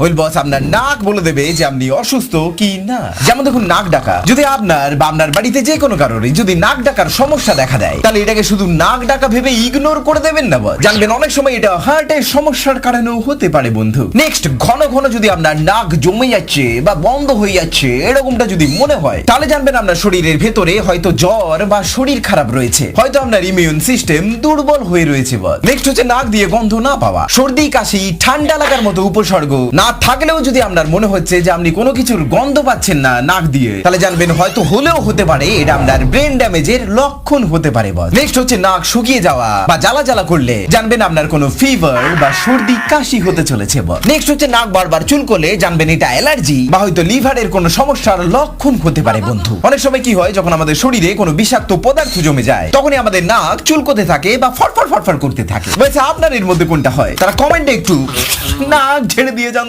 বস আপনার নাক বলে দেবে যে আপনি অসুস্থ কি না? যেমন দেখুন, নাক ডাকা। যদি আপনার বা আপনার বাড়িতে যে কোনো কারণে যদি নাক ডাকার সমস্যা দেখা দেয়, তাহলে এটাকে শুধু নাক ডাকা ভেবে ইগনোর করে দেবেন না জানবেন, অনেক সময় এটা হার্টের সমস্যার কারণেও হতে পারে, বন্ধু। নেক্সট ঘন ঘন যদি আপনার নাক জমে যাচ্ছে বা বন্ধ হয়ে যাচ্ছে, এরকমটা যদি মনে হয়, তাহলে জানবেন আপনার শরীরের ভেতরে হয়তো জ্বর বা শরীর খারাপ রয়েছে। হয়তো আপনার ইমিউন সিস্টেম দুর্বল হয়ে রয়েছে নেক্সট হচ্ছে নাক দিয়ে গন্ধ না পাওয়া। সর্দি, কাশি, ঠান্ডা লাগার মতো উপসর্গ না থাকলেও যদি আপনার মনে হচ্ছে যে আপনি কোনো কিছুর গন্ধ পাচ্ছেন না নাক দিয়ে, তাহলে জানবেন হয়তো হলেও হতে পারে এটা আপনার ব্রেন ড্যামেজের লক্ষণ হতে পারে নেক্সট হচ্ছে নাক শুকিয়ে যাওয়া বা জ্বালা জ্বালা করলে, জানবেন আপনার কোনো ফিভার বা সর্দি কাশি হতে চলেছে নেক্সট হচ্ছে নাক বারবার চুলকলে জানবেন এটা অ্যালার্জি বা হয়তো লিভারের কোনো সমস্যার লক্ষণ হতে পারে, বন্ধু। অনেক সময় কি হয়, যখন আমাদের শরীরে কোনো বিষাক্ত পদার্থ জমে যায়, তখনই আমাদের নাক চুলকোতে থাকে বা ফটফট ফটফট করতে থাকে। বলছে, আপনার এর মধ্যে কোনটা হয়? তারা কমেন্টে একটু নাক ঝেড়ে দিয়ে জান